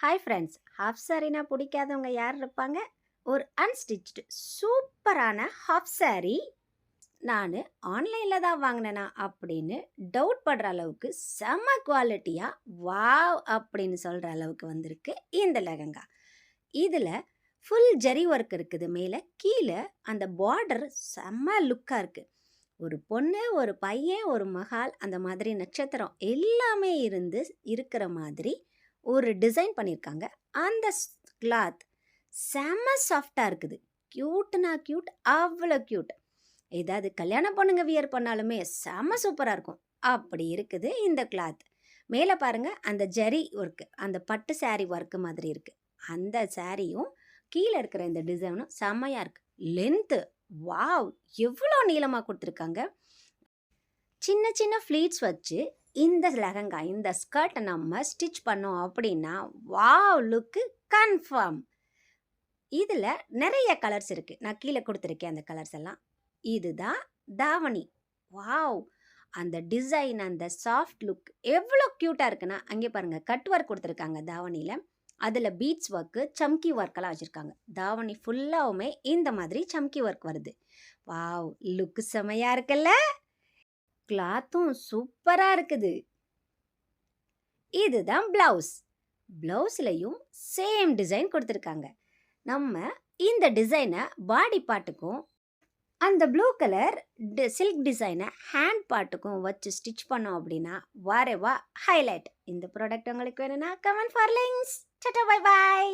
Hi friends half சாரினா பிடிக்காதவங்க யார் இருப்பாங்க? ஒரு அன்ஸ்டிச்சு சூப்பரான ஹாஃப் சாரி நான் ஆன்லைனில் தான் வாங்கினேனா அப்படின்னு டவுட் படுற அளவுக்கு செம குவாலிட்டியாக வாவ் அப்படின்னு சொல்கிற அளவுக்கு வந்திருக்கு இந்த லெகங்கா இதில் ஃபுல் ஜரி ஒர்க் இருக்குது. மேலே கீழே அந்த பார்டர் செம்ம லுக்காக இருக்குது ஒரு பொண்ணு ஒரு பையன் ஒரு மகால் அந்த மாதிரி நட்சத்திரம் எல்லாமே இருந்து இருக்கிற மாதிரி ஒரு டிசைன் பண்ணியிருக்காங்க. அந்த கிளாத் செம்ம சாஃப்டாக இருக்குது. க்யூட்னா க்யூட் அவ்வளோ க்யூட். ஏதாவது கல்யாண பொண்ணுங்க வியர் பண்ணாலுமே செம்ம சூப்பராக இருக்கும். அப்படி இருக்குது இந்த கிளாத். மேலே பாருங்கள் அந்த ஜரி ஒர்க்கு அந்த பட்டு saree ஒர்க்கு மாதிரி இருக்குது அந்த சாரியும் கீழே இருக்கிற இந்த டிசைனும் செம்மையாக இருக்குது லென்த்து வாவ்! எவ்வளோ நீளமாக கொடுத்துருக்காங்க. சின்ன சின்ன ஃப்ளீட்ஸ் வச்சு இந்த லெஹங்கா இந்த ஸ்கர்ட்டை நம்ம ஸ்டிச் பண்ணோம் அப்படின்னா வாவ் லுக்கு கன்ஃபார்ம். இதில் நிறைய கலர்ஸ் இருக்குது நான் கீழே கொடுத்துருக்கேன் அந்த கலர்ஸ் எல்லாம். இதுதான் தாவணி. வாவ்! அந்த டிசைன் அந்த சாஃப்ட் லுக் எவ்வளோ க்யூட்டாக இருக்குன்னா அங்கே பாருங்கள் கட் ஒர்க் கொடுத்துருக்காங்க தாவணியில். அதில் பீட்ஸ் ஒர்க்கு சம்கி ஒர்க்கெல்லாம் வச்சுருக்காங்க. தாவணி ஃபுல்லாகவுமே இந்த மாதிரி சம்கி ஒர்க் வருது. வாவ்! லுக்கு செமையாக இருக்குல்ல? கிளாத்தும் சூப்பராக இருக்குது. இதுதான் ப்ளவுஸ் ப்ளவுஸ்லையும் சேம் டிசைன் கொடுத்துருக்காங்க. நம்ம இந்த டிசைனை பாடி பார்ட்டுக்கும் அந்த ப்ளூ கலர் டி சில்க் டிசைனை ஹேண்ட் பார்ட்டுக்கும் வச்சு ஸ்டிச் பண்ணோம் அப்படின்னா வாரேவா ஹைலைட் இந்த ப்ராடக்ட் உங்களுக்கு வேணும்னா கமெண்ட் ஃபார் லிங்க்ஸ் சட்டா பை பாய்